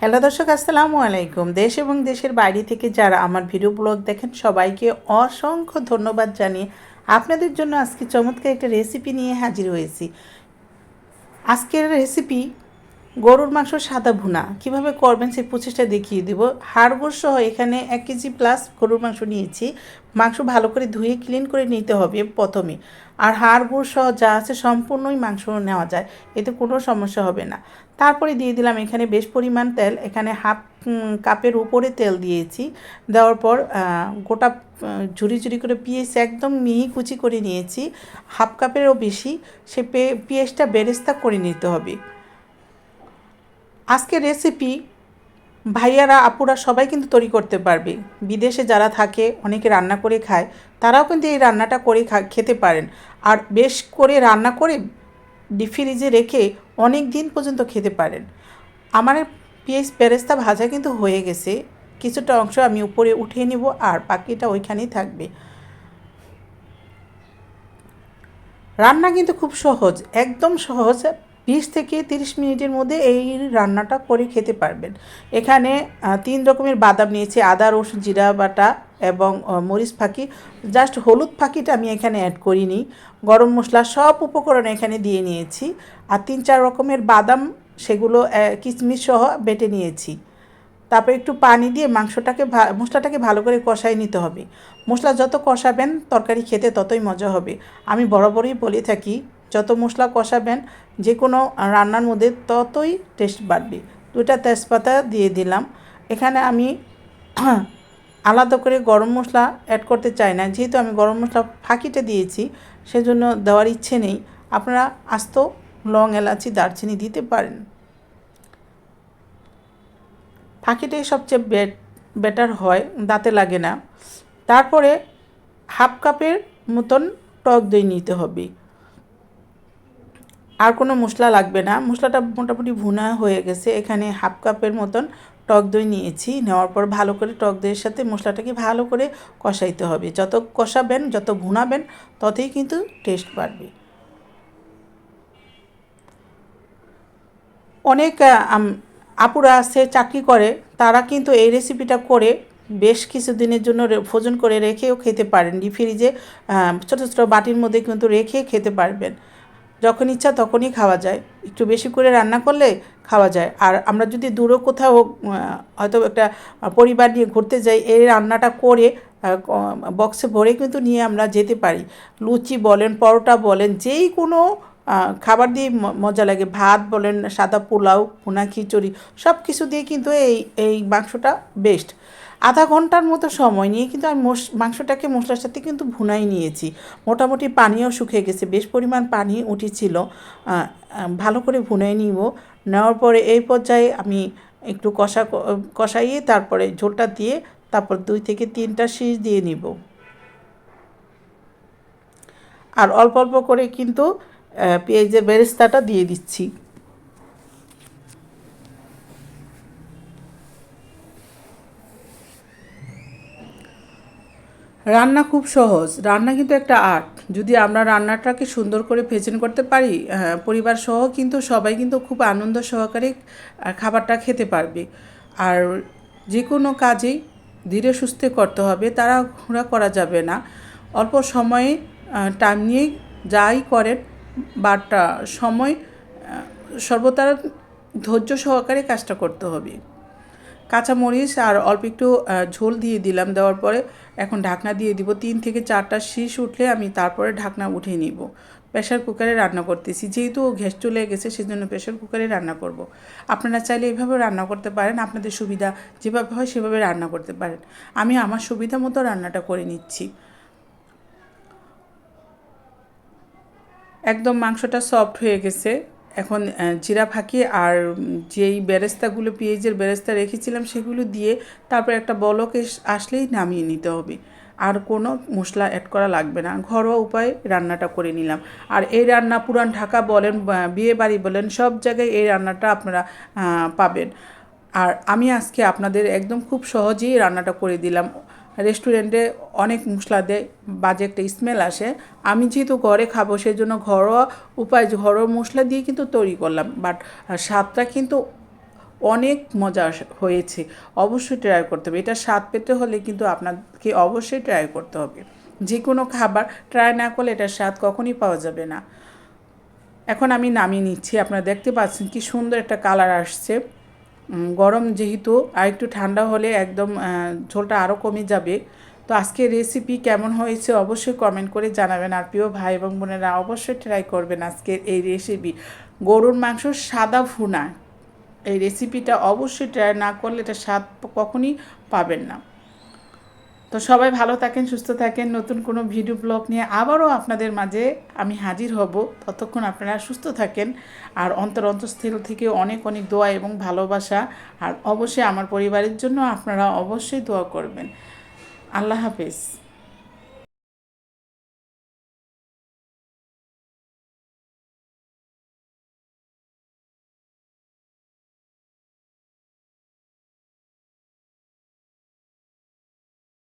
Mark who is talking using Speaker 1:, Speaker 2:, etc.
Speaker 1: Hello দর্শক, আসসালামু আলাইকুম। দেশ এবং দেশের বাইরে থেকে যারা আমার ভিডিও ব্লগ দেখেন, সবাইকে অসংখ্য ধন্যবাদ জানিয়ে আপনাদের জন্য আজকে চমৎকার একটা রেসিপি নিয়ে হাজির হয়েছি। আজকের রেসিপি গরুর মাংস সাদা ভুনা। কীভাবে করবেন সেই প্রচেষ্টা দেখিয়ে দেব। হাড়গোড় সহ এখানে এক কেজি প্লাস গরুর মাংস নিয়েছি। মাংস ভালো করে ধুয়ে ক্লিন করে নিতে হবে প্রথমে। আর হাড়গোড় সহ যা আছে সম্পূর্ণই মাংস নেওয়া যায়। এতে কোনো সমস্যা হবে না। তারপরে দিয়ে দিলাম এখানে বেশ পরিমাণ তেল। এখানে হাফ কাপের উপরে তেল দিয়েছি। দেওয়ার পর গোটা ঝুরি ঝুরি করে পিঁয়াজ একদম মিহি কুচি করে নিয়েছি। হাফ কাপেরও বেশি। সে পিঁয়াজটা বেরেস্তা করে নিতে হবে। আজকের রেসিপি ভাইয়ারা, আপুরা সবাই কিন্তু তৈরি করতে পারবে। বিদেশে যারা থাকে, অনেকে রান্না করে খায়, তারাও কিন্তু এই রান্নাটা করে খেতে পারেন। আর বেশ করে রান্না করে ফ্রিজে রেখে অনেক দিন পর্যন্ত খেতে পারেন। আমার পেঁয়াজ পেরেস্তা ভাজা কিন্তু হয়ে গেছে। কিছুটা অংশ আমি উপরে উঠিয়ে নিব আর বাকিটা ওইখানেই থাকবে। রান্না কিন্তু খুব সহজ, একদম সহজ। বিশ থেকে তিরিশ মিনিটের মধ্যে এই রান্নাটা করে খেতে পারবেন। এখানে তিন রকমের বাদাম নিয়েছি, আদা, রসুন, জিরা বাটা এবং মরিচ ফাঁকি। জাস্ট হলুদ ফাঁকিটা আমি এখানে অ্যাড করিনি। গরম মশলা সব উপকরণ এখানে দিয়ে নিয়েছি। আর তিন চার রকমের বাদাম সেগুলো কিচমিচ সহ বেটে নিয়েছি। তারপর একটু পানি দিয়ে মাংসটাকে ভা, মশলাটাকে ভালো করে কষাই নিতে হবে। মশলা যত কষাবেন, তরকারি খেতে ততই মজা হবে। আমি বরাবরই বলে থাকি যত মশলা কষাবেন যে কোনো রান্নার মধ্যে ততই টেস্ট বাড়বে। দুটা তেজপাতা দিয়ে দিলাম। এখানে আমি আলাদা করে গরম মশলা অ্যাড করতে চাই না। যেহেতু আমি গরম মশলা ফাঁকিতে দিয়েছি, সেজন্য দেওয়ার ইচ্ছে নেই। আপনারা আস্ত লং এলাচি, দারচিনি দিতে পারেন। ফাঁকিটাই সবচেয়ে বেট বেটার হয়, দাঁতে লাগে না। তারপরে হাফ কাপের মতন টক দই নিতে হবে। আর কোনো মশলা লাগবে না। মশলাটা মোটামুটি ভুনা হয়ে গেছে। এখানে হাফ কাপের মতন টক দই নিয়েছি। নেওয়ার পর ভালো করে টক দইয়ের সাথে মশলাটাকে ভালো করে কষাইতে হবে। যত কষাবেন, যত ভুনাবেন, ততই কিন্তু টেস্ট বাড়বে। অনেক আপুরা আছে, চাকরি করে। তারা কিন্তু এই রেসিপিটা করে বেশ কিছু দিনের জন্য ফোজন করে রেখেও খেতে পারেন ফ্রিজে ছোটো ছোটো বাটির মধ্যে কিন্তু রেখে খেতে পারবেন। যখন ইচ্ছা তখনই খাওয়া যায়। একটু বেশি করে রান্না করলে খাওয়া যায়। আর আমরা যদি দূরও কোথাও হয়তো একটা পরিবার নিয়ে ঘুরতে যাই, এই রান্নাটা করে বক্সে ভরে কিন্তু নিয়ে আমরা যেতে পারি। লুচি বলেন, পরোটা বলেন, যেই কোনো খাবার দিয়ে মজা লাগে। ভাত বলেন, সাদা পোলাও, ভুনা খিচুড়ি সব কিছু দিয়ে কিন্তু এই এই মাংসটা বেস্ট আধা ঘণ্টার মতো সময় নিয়ে কিন্তু আমি মাংসটাকে মশলার সাথে কিন্তু ভুনাই নিয়েছি। মোটামুটি পানিও শুকিয়ে গেছে, বেশ পরিমাণ পানি উঠেছিল। ভালো করে ভুনাই নিব। নেওয়ার পরে এই পর্যায়ে আমি একটু কষা কষাইয়ে তারপরে ঝোলটা দিয়ে তারপর দুই থেকে তিনটা শীষ দিয়ে নিব। আর অল্প অল্প করে কিন্তু পেঁয়াজের বেরেস্তাটা দিয়ে দিচ্ছি। রান্না খুব সহজ। রান্না কিন্তু একটা আর্ট। যদি আমরা রান্নাটাকে সুন্দর করে প্রেজেন্ট করতে পারি পরিবার সহ কিন্তু সবাই কিন্তু খুব আনন্দ সহকারে খাবারটা খেতে পারবে। আর যে কোনো কাজেই ধীরে সুস্থে করতে হবে তারা ঘোরা করা যাবে না। অল্প সময়ে টাইম নিয়ে যাই করেন বাট সময় সর্বতার ধৈর্য সহকারে কাজটা করতে হবে। কাঁচামরিচ আর অল্প একটু ঝোল দিয়ে দিলাম, দেওয়ার পরে এখন ঢাকনা দিয়ে দিব। তিন থেকে চারটা শীষ উঠলে আমি তারপরে ঢাকনা উঠিয়ে নিব। প্রেশার কুকারে রান্না করতেছি। যেহেতু গ্যাস চলে গেছে, সেজন্য প্রেশার কুকারে রান্না করব। আপনারা চাইলে এভাবে রান্না করতে পারেন। আপনাদের সুবিধা যেভাবে হয় সেভাবে রান্না করতে পারেন। আমি আমার সুবিধা মতো রান্নাটা করে নিচ্ছি। একদম মাংসটা সফট হয়ে গেছে। এখন জিরা ফাঁকি আর যেই বেরেস্তাগুলো, পেঁয়াজের বেরেস্তা রেখেছিলাম, সেগুলো দিয়ে তারপর একটা বলকে আসলেই নামিয়ে নিতে হবে। আর কোনো মশলা অ্যাড করা লাগবে না। ঘরোয়া উপায়ে রান্নাটা করে নিলাম। আর এই রান্না পুরান ঢাকা বলেন বিয়ে বাড়ি বলেন, সব জায়গায় এই রান্নাটা আপনারা পাবেন। আর আমি আজকে আপনাদের একদম খুব সহজেই রান্নাটা করে দিলাম। রেস্টুরেন্টে অনেক মশলা দেয়, বাজে একটা স্মেল আসে। আমি যেহেতু ঘরে খাব সেই জন্য ঘরোয়া উপায় ঘরোয়া মশলা দিয়ে কিন্তু তৈরি করলাম। বাট স্বাদটা কিন্তু অনেক মজা হয়েছে। অবশ্যই ট্রাই করতে হবে। এটা স্বাদ পেতে হলে কিন্তু আপনাকে অবশ্যই ট্রাই করতে হবে। যে কোনো খাবার ট্রাই না করলে এটার স্বাদ কখনই পাওয়া যাবে না। এখন আমি নামিয়ে নিচ্ছি। আপনারা দেখতে পাচ্ছেন কি সুন্দর একটা কালার আসছে। গরম যেহেতু, আর একটু ঠান্ডা হলে একদম ঝোলটা আরও কমে যাবে। তো আজকে রেসিপি কেমন হয়েছে অবশ্যই কমেন্ট করে জানাবেন। আর প্রিয় ভাই এবং বোনেরা অবশ্যই ট্রাই করবেন আজকের এই রেসিপি গরুর মাংস সাদা ভুনা। এই রেসিপিটা অবশ্যই ট্রাই না করলে এটা স্বাদ কখনই পাবেন না। তো সবাই ভালো থাকেন, সুস্থ থাকেন। নতুন কোনো ভিডিও ব্লগ নিয়ে আবারও আপনাদের মাঝে আমি হাজির হব। ততক্ষণ আপনারা সুস্থ থাকেন। আর অন্তর অন্তঃস্থল থেকে অনেক অনেক দোয়া এবং ভালোবাসা। আর অবশ্যই আমার পরিবারের জন্য আপনারা অবশ্যই দোয়া করবেন। আল্লাহ হাফেজ।